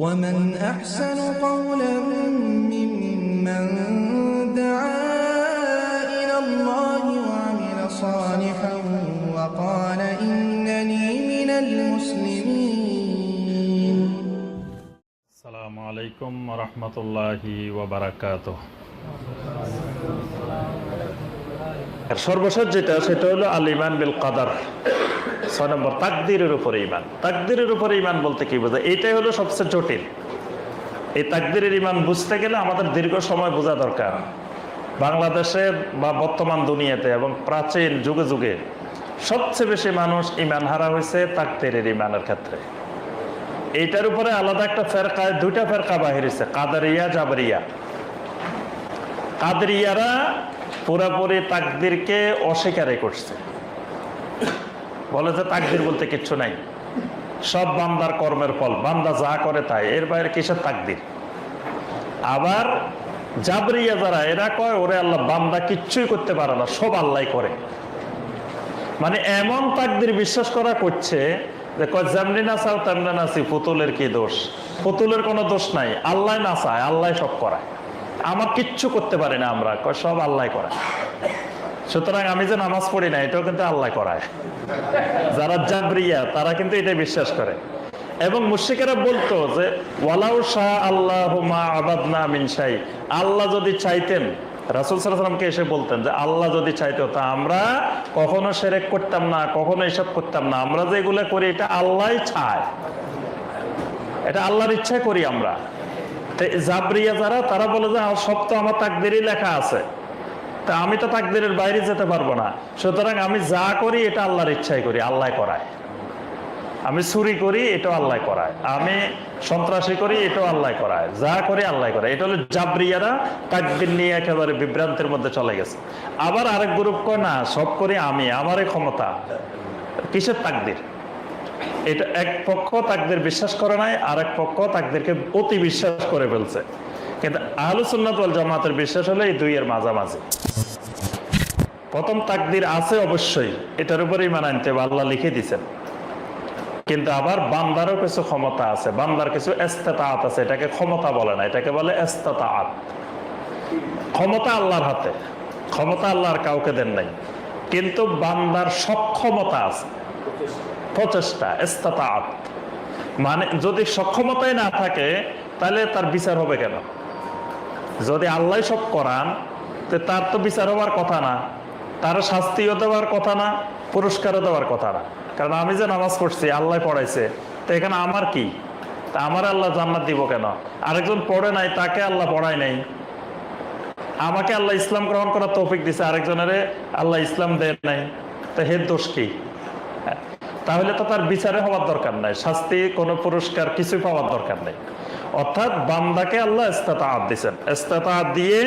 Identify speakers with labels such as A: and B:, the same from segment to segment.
A: ومن أحسن قولا ممن دعا إلى الله وعمل صالحا وقال إنني من المسلمين
B: আসসালামু আলাইকুম রহমতুল্লাহি ওবরাকাত আর সর্বশেষ যেটা সেটা হলো আল ইমান বিল কাদার ছয় নম্বর, তাকদিরের উপরে ইমান তাকদিরের উপরে ইমান বলতে কি বোঝায়? এটাই হলো সবচেয়ে জটিল। এই তাকদিরের ইমান বুঝতে গেলে আমাদের দীর্ঘ সময় বোঝা দরকার। বাংলাদেশে বা বর্তমান দুনিয়াতে এবং প্রাচীন যুগে যুগে সবচেয়ে বেশি মানুষ ইমান হারা হয়েছে তাকদিরের ইমানের ক্ষেত্রে। এইটার উপরে আলাদা একটা ফেরকায় দুইটা ফেরকা বাহির হয়েছে, কাদারিয়া, জাবরিয়া। কাদরিয়ারা পুরাপুরি তাকদিরকে অস্বীকারই করছে। বলে যে তাকদির বলতে কিচ্ছু নাই। সব বান্দার কর্মের ফল, বান্দা যা করে তাই। এর বাইরে কিসের তাকদির আবার জাবরিয়া যারা, এরা কয়, ওরে আল্লাহ, বান্দা কিচ্ছুই করতে পারে না, সব আল্লাহ করে। মানে এমন তাকদির বিশ্বাস করা করছে যে কয়, যেমনি না চাও, তেমনি নাচি পুতুলের কি দোষ? পুতুলের কোনো দোষ নাই, আল্লাহ না চায়, আল্লাহ সব করায়। আমার কিচ্ছু করতে পারি না আমরা সব আল্লাহ করায়। সুতরাং আমি যে নামাজ পড়ি না, এটাও কিন্তু আল্লাহ করায়। যারা জাবরিয়া, তারা কিন্তু এটা বিশ্বাস করে। এবং মুশিকেরা বলতো যে, ওয়ালাউ শাহ আল্লাহ মা আবাদনা মিন শাই। আল্লাহ যদি চাইতেন, রাসুল সাল্লামকে এসে বলতেন যে, আল্লাহ যদি চাইতো, তা আমরা কখনো সেরেক করতাম না, কখনো এসব করতাম না। আমরা যে এগুলো করি, এটা আল্লাহ চায়। এটা আল্লাহর ইচ্ছায় করি আমরা। জাবরিয়া যারা, তারা বলে যে সব তো আমার তাকদেরই লেখা আছে। তা আমি তো তাকদিরের বাইরে যেতে পারব না। সুতরাং আমি যা করি, এটা আল্লাহর ইচ্ছাই করি আল্লাহ করায়। আমি চুরি করি, এটাও আল্লাহ করায়। আমি সন্ত্রাসী করি, এটাও আল্লাহ করায়। যা করি আল্লাহ করায়। এটা হলো জাবরিয়ারা তাকদির নিয়ে একেবারে বিভ্রান্তের মধ্যে চলে গেছে। আবার আরেক গ্রুপ কয়, না, সব করি আমি, আমারই ক্ষমতা। কিসের তাকদির? এটা এক পক্ষ তাকদের বিশ্বাস করে নাই, আরেক পক্ষ তাকদেরকে অতি বিশ্বাস করে ফেলছে। কিন্তু আহলুসুন্নাত ওয়াল জামাতের বিশ্বাস হলো এই দুইয়ের মাঝামাঝি। প্রথম তাকদির আছে অবশ্যই, এটার উপরে ইমান আনতে আল্লাহ লিখে দিছেন কিন্তু আবার বান্দারও কিছু ক্ষমতা আছে, বান্দার কিছু এস্তেতাআত আছে, এটাকে ক্ষমতা বলে না, এটাকে বলে এস্তেতাআত ক্ষমতা আল্লাহর হাতে, ক্ষমতা আল্লাহর কাউকে দেন নাই। কিন্তু বান্দার সক্ষমতা আছে, প্রচেষ্টা এস্তেতাআত মানে যদি সক্ষমতাই না থাকে, তাহলে তার বিচার হবে কেন? যদি আল্লাহ সব করান তার তো বিচার হওয়ার কথা না, তার শাস্তিও দেওয়ার কথা না, পুরস্কারও দেওয়ার কথা না। কারণ আমি যে নামাজ পড়ছি, আল্লাহ পড়াইছে, তো এখানে আমার কি? তা আমার আল্লাহ জান্নাত দিব কেন? আরেকজন পড়ে নাই, তাকে আল্লাহ পড়ায় নাই। আমাকে আল্লাহ ইসলাম গ্রহণ করার তৌফিক দিছে, আরেকজনের আল্লাহ ইসলাম দেয় নাই। তো হের দোষ কি? তাহলে তো তার বিচারে হওয়ার দরকার নাই, শাস্তি, কোনো পুরস্কার, কিছুই পাওয়ার দরকার নেই। অর্থাৎ বান্দাকে আল্লাহ ইস্তাতাআত দিছেন ইস্তাতাআত দিয়ে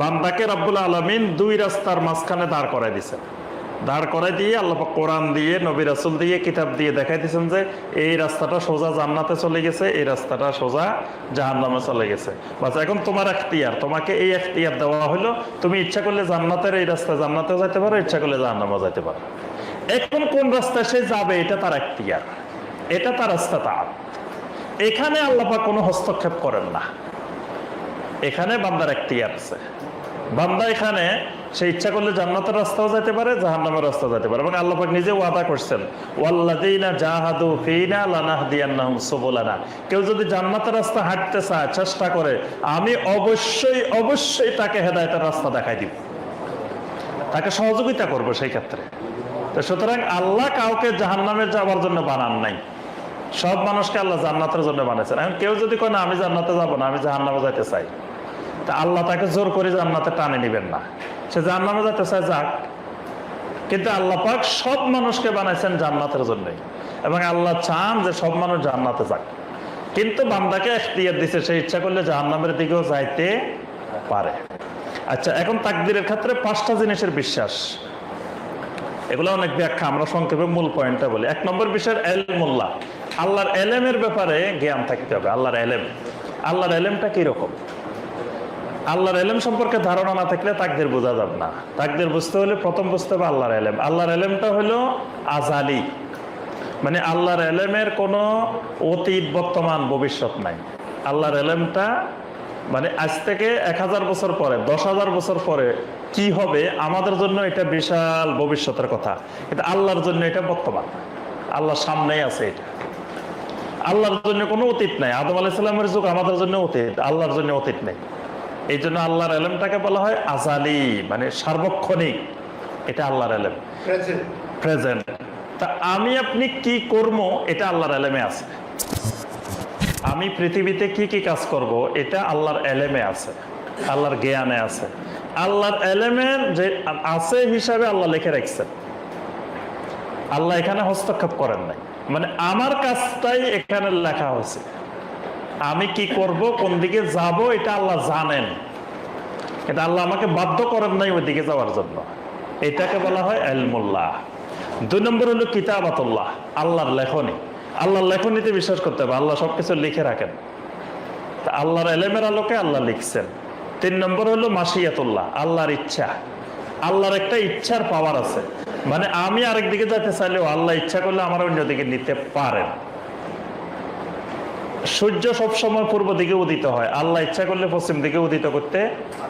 B: বান্দাকে রাব্বুল আলামিন দুই রাস্তার মাঝখানে দাঁড় করাই দিছেন দাঁড় করাই দিয়ে আল্লাহ কোরআন দিয়ে, নবী রাসূল দিয়ে, কিতাব দিয়ে দেখাই দিয়েছেন যে এই রাস্তাটা সোজা জান্নাতে চলে গেছে, এই রাস্তাটা সোজা জাহান্নামে চলে গেছে। বাস এখন তোমার এখতিয়ার, তোমাকে এই এখতিয়ার দেওয়া হলো, তুমি ইচ্ছা করলে জান্নাতের এই রাস্তায় জান্নাতেও যাইতে পারো, ইচ্ছা করলে জাহান্নামেও যাইতে পারো। এখন কোন রাস্তায় সে যাবে, এটা তার এখতিয়ার, এটা তার রাস্তা তার এখানে আল্লাপা কোনো হস্তক্ষেপ করেন না। এখানে বান্দার এখতিয়ার আছে। বান্দা এখানে, সে ইচ্ছা করলে জান্নাতের রাস্তাও যেতে পারে, জাহান্নামের রাস্তাও যেতে পারে। এবং আল্লাহ পাক নিজে ওয়াদা করছেন, ওয়াল্লাযীনা জাহাদু ফীনা লানাহদিয়ান্নাহুম সুবুলানা। কেউ যদি জান্নাতের রাস্তা হাঁটতে চায়, চেষ্টা করে, আমি অবশ্যই অবশ্যই তাকে হেদায়েতের রাস্তা দেখাই দিব। তাকে সহযোগিতা করব সেই ক্ষেত্রে। তো সুতরাং আল্লাহ কাউকে জাহান্নামে যাওয়ার জন্য বানান নাই। সব মানুষকে আল্লাহ জান্নাতের জন্য বানাইছেন এখন কেউ যদি কয়, না, আমি জান্নাতে যাব না, আমি জাহান্নামে যাইতে চাই। তা আল্লাহ তাকে জোর করে জান্নাতে টানে নিবেন না। সে জাহান্নামে যাইতে চায় যাক, কিন্তু আল্লাহ পাক সব মানুষকে বানাইছেন জান্নাতের জন্যই। এবং আল্লাহ চান যে সব মানুষ জান্নাতে যাক। কিন্তু বান্দাকে এখতিয়ার দিছে, সে ইচ্ছা করলে জাহান্নামের দিকেও যাইতে পারে। আচ্ছা এখন তাকদিরের ক্ষেত্রে পাঁচটা জিনিসের বিশ্বাস। এগুলো অনেক ব্যাখ্যা, আমরা সংক্ষেপে মূল পয়েন্টটা বলি। এক নম্বর বিষয় এলমুল্লাহ। আল্লাহর এলেমের ব্যাপারে জ্ঞান থাকতে হবে, আল্লাহর এলেম। আল্লাহর এলেমটা কীরকম? আল্লাহর এলেম সম্পর্কে ধারণা না থাকলে তাকদের বোঝা যাবে না। তাকদের বুঝতে হলে প্রথম বুঝতে হবে আল্লাহর এলেম। আল্লাহর এলেমটা হলো আজালি। মানে আল্লাহর এলেমের কোনো অতীত, বর্তমান, ভবিষ্যৎ নাই। আল্লাহর এলেমটা মানে আজ থেকে এক হাজার বছর পরে, দশ হাজার বছর পরে কি হবে, আমাদের জন্য এটা বিশাল ভবিষ্যতের কথা। কিন্তু আল্লাহর জন্য এটা বর্তমান। আল্লাহর সামনেই আছে এটা। আল্লাহর জন্য কোনো অতীত নাই। আদম আলাইসাল্লামের যুগ আমাদের জন্য অতীত আল্লাহর জন্য অতীত নেই। এই জন্য আল্লাহর এলেমটাকে বলা হয় আজালি মানে সার্বক্ষণিক। এটা আল্লাহর এলেম। প্রেজেন্ট তা আমি আপনি কি করব? এটা আল্লাহর এলেমে আছে। আমি পৃথিবীতে কি কি কাজ করব? এটা আল্লাহর এলেমে আছে। আল্লাহর জ্ঞানে আছে। আল্লাহর এলেমের যে আছে হিসাবে আল্লাহ লিখে রাখছেন। আল্লাহ এখানে হস্তক্ষেপ করেন নাই। মানে আমার কাজটাই এখানে লেখা হয়েছে। আমি কি করব, কোন দিকে যাব, এটা আল্লাহ জানেন। এটা আল্লাহ আমাকে বাধ্য করেন নাই ওই দিকে যাওয়ার জন্য। এটাকে বলা হয় এলমুল্লাহ। দুই নম্বর হলো কিতাবাতুল্লাহ, আল্লাহর লেখনী। আল্লাহর লেখনীতে বিশ্বাস করতে হবে, আল্লাহ সবকিছু লিখে রাখেন। আল্লাহর এলেমের আলোকে আল্লাহ লিখছেন। তিন নম্বর হলো মাসিয়াতুল্লাহ, আল্লাহর ইচ্ছা। আল্লাহর একটা ইচ্ছার পাওয়ার আছে। মানে আমি আরেক দিকে যেতে চাইলেও আল্লাহ ইচ্ছা করলে আমার অন্যদিকে নিতে পারেন। সূর্য সবসময় পূর্ব দিকে উদিত হয়। আল্লাহ ইচ্ছা করলে পশ্চিম দিকে উদিত করতে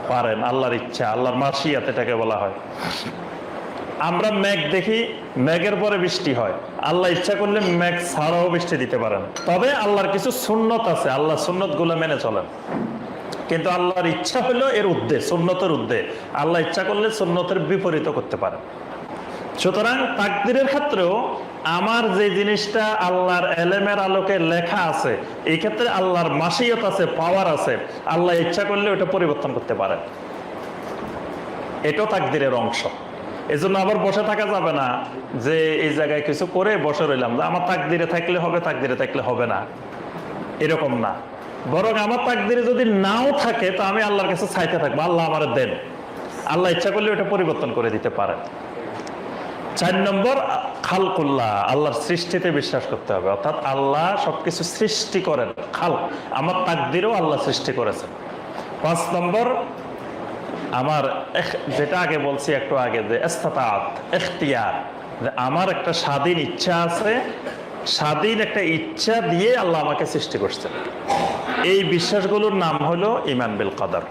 B: পারেন। আল্লাহর ইচ্ছা, আল্লাহর মাসিয়াত এটাকে বলা হয়। আমরা মেঘ দেখি, মেঘের পরে বৃষ্টি হয়। আল্লাহ ইচ্ছা করলে মেঘ ছাড়াও বৃষ্টি দিতে পারেন। তবে আল্লাহর কিছু সুন্নত আছে। আল্লাহ সুন্নতগুলো মেনে চলেন। কিন্তু আল্লাহর ইচ্ছা হলো এর উদ্দে সুন্নতের উদ্দে আল্লাহ ইচ্ছা করলে সুন্নতের বিপরীত করতে পারে। সুতরাং তাকদিরের ক্ষেত্রেও আমার যে জিনিসটা আল্লাহর এলেমের আলোকে লেখা আছে, এই ক্ষেত্রে আল্লাহর মাসিয়ত আছে পাওয়ার আছে, আল্লাহ ইচ্ছা করলে ওটা পরিবর্তন করতে পারে। এটাও তাকদিরের অংশ। এজন্য আবার বসে থাকা যাবে না যে এই জায়গায় কিছু করে বসে রইলাম, যে আমার তাকদিরে থাকলে হবে, তাকদিরে থাকলে হবে না। এরকম না। বরং আমার তাকদিরে যদি নাও থাকে, তো আমি আল্লাহর কাছে চাইতে থাকব। আল্লাহ আমার দেন। আল্লাহ ইচ্ছা করলে ওটা পরিবর্তন করে দিতে পারেন। চার নম্বর, খালকুল্লাহ, আল্লাহর সৃষ্টিতে বিশ্বাস করতে হবে। অর্থাৎ আল্লাহ সবকিছু সৃষ্টি করেন, খাল। আমার তাকদিরও আল্লাহ সৃষ্টি করেছেন। পাঁচ নম্বর, আমার যেটা আগে বলছি একটু আগে, যে এখতিয়ার আমার একটা স্বাধীন ইচ্ছা আছে, স্বাধীন একটা ইচ্ছা দিয়ে আল্লাহ আমাকে সৃষ্টি করছেন। এই বিশ্বাসগুলোর নাম হলো ইমান বিল কদর।